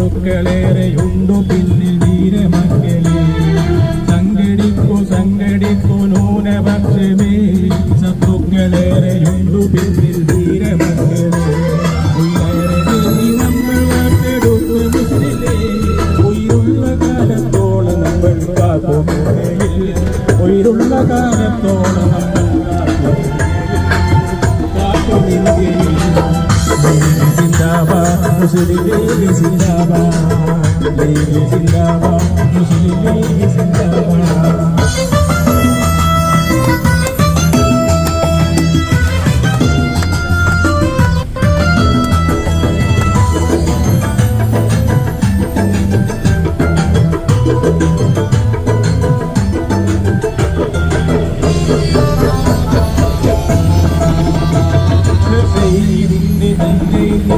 ശത്രുക്കളേറെയുണ്ടു പിന്നിൽ ധീരമക്കളെ സംഘടിപ്പു സംഘടിപ്പു നൂനപക്ഷമേ ശത്രുക്കളേറെയുണ്ടു പിന്നിൽ ധീരമക്കളെ നമ്മൾ വാട്ടെടുത്തു മുന്നിലേ. ഉയരുള്ള കാലത്തോളം നമ്മൾ കാത്തുമുറയിൽ ഉയരുള്ള കാലത്തോളം നമ്മൾ മുസ്ലിം ലീഗ് സിന്ദാബാദ് ലീഗ് സിന്ദാബാദ് മുസ്ലിം ലീഗ് സിന്ദാബാദ് സയ്യിദിന്റെ തന്തയിൽ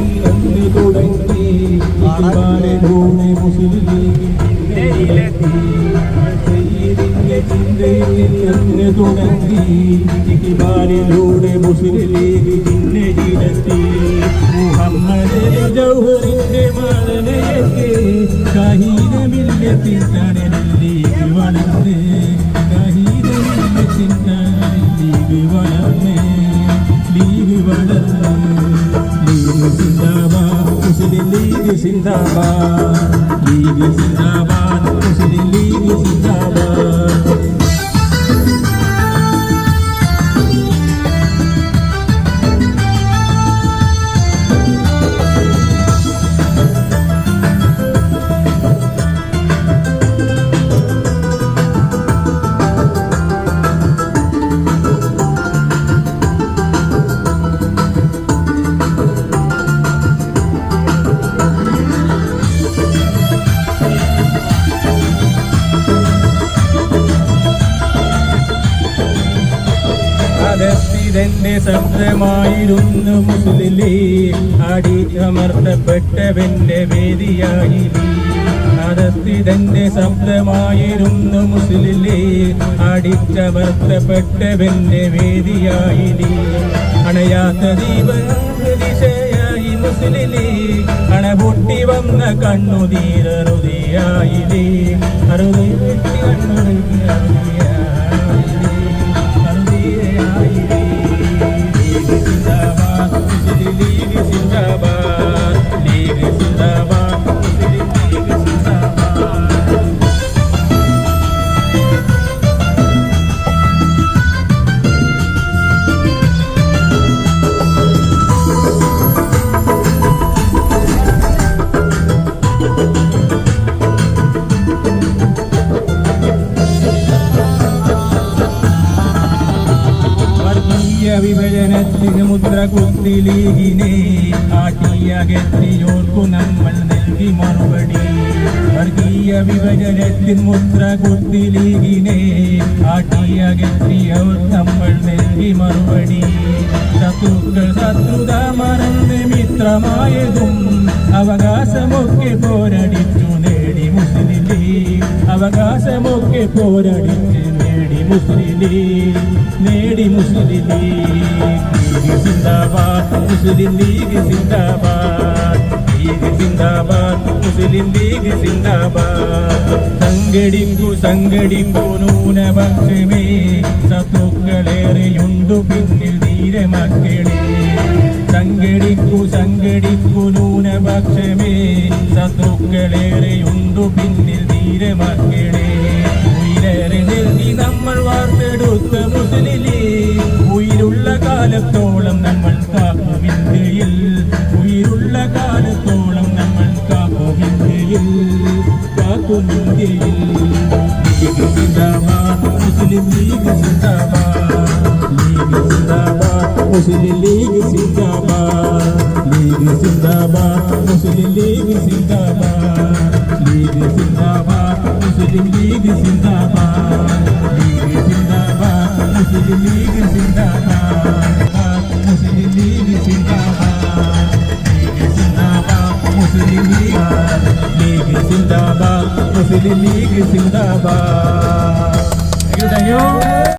തുടങ്ങി ഇതുവാലൂടെ മുസ്ലിം ലീഗ് ചിന്തയിലെത്തി മുഹമ്മദ് ജൗഹറിന്റെ മാതനയൊക്കെ ഷഹീദമില്ലത്തിൽ തണലിൽ ലീഗ് വളർന്ന് ഷഹീദമില്ലത്തിൽ തണലിൽ ലീഗ് വളർന്ന് ലീഗ് വളർന്ന് ലീഗ് സിന്ദാബാദ് മുസ്ലിം ലീഗ് സിന്ദാബാദ് ലീഗ് സിന്ദാബാദ് മുസ്ലിം ലീഗ് സിന്ദാബാദ് അതസ്ഥിതന്റെ ശബ്ദമായിരുന്നു മുസ്ലിലേ അടിച്ചമർത്തപ്പെട്ടവന്റെ വേദിയായി അതസ്ഥിതന്റെ ശബ്ദമായിരുന്നു മുസ്ലിലേ അടിച്ചമർത്തപ്പെട്ടവന്റെ വേദിയായി അണയാത്ത ദീപിശയായി മുസ്ലിലേ അണപൊട്ടി വന്ന കണ്ണുതീരറുതിയായി അറുതി കണ്ണുതിയായിലേ വർഗീയ വിഭജനത്തിന് മുദ്ര കുത്തി ലീഗിനെ ആട്ടിയകറ്റിയോർക്കു നമ്മൾ നൽകി മറുപടി. വർഗീയ വിഭജനത്തിന് മുദ്ര കുത്തി ലീഗിനെ ഗത്തിയോർ നമ്മൾ നൽകി മറുപടി. ശത്രുക്കൾ ശത്രുത മറന്ന് മിത്രമായതും അവകാശമൊക്കെ പോരടിച്ചു നേടി മുസ്ലിം ലീഗ്. അവകാശമൊക്കെ പോരാടി. നേടി മുസ്ലിം നേടി മുസ്ലിം ലീഗ് സിന്ദാബാദ് മുസ്ലിം ലീഗ് സിന്ദാബാദ് ലീഗ് സിന്ദാബാദ് മുസ്ലിം ലീഗ് സിന്ദാബാദ് സംഘടിക്കു സംഘടിക്കു നൂനപക്ഷമേ. ശത്രുക്കളേറെയുണ്ടു പിന്നിൽ ധീരമക്കളെ. സംഘടിപ്പു സംഘടിപ്പു ന്യൂനപക്ഷമേ. ശത്രുക്കളേറെയുണ്ടു പിന്നിൽ ധീരമക്കളെ. ഉയരറി നൽകി നമ്മൾ വാർത്തെടുത്ത മുസ്ലിലേ ഉயிருള്ള കാലത്തോളം നമ്മൾ കാപ്പു ഇന്ത്യയിൽ ഉயிருള്ള കാലത്തോളം നമ്മൾ കാപ്പു ഇന്ത്യയിൽ മുസ്ലിം ലീഗ് സിന്ദാബാദ് മുസ്ലിം ലീഗ് സിന്ദാബാദ് ലീഗ് സിന്ദാബാദ് മുസ്ലിം ലീഗ് സിന്ദാബാദ് ലീഗ് സിന്ദാബാദ് മുസ്ലിം ലീഗ് സിന്ദാബാദ് ലീഗ് സിന്ദാബാദ് മുസ്ലിം ലീഗ് സിന്ദാബാദ് മുസ്ലിം ലീഗ് സിന്ദാബാദ് ലീഗ് സിന്ദാബാദ് മുസ്ലിം ലീഗ് ലീഗ് സിന്ദാബാദ് മുസ്ലിം ലീഗ് സിന്ദാബാദ്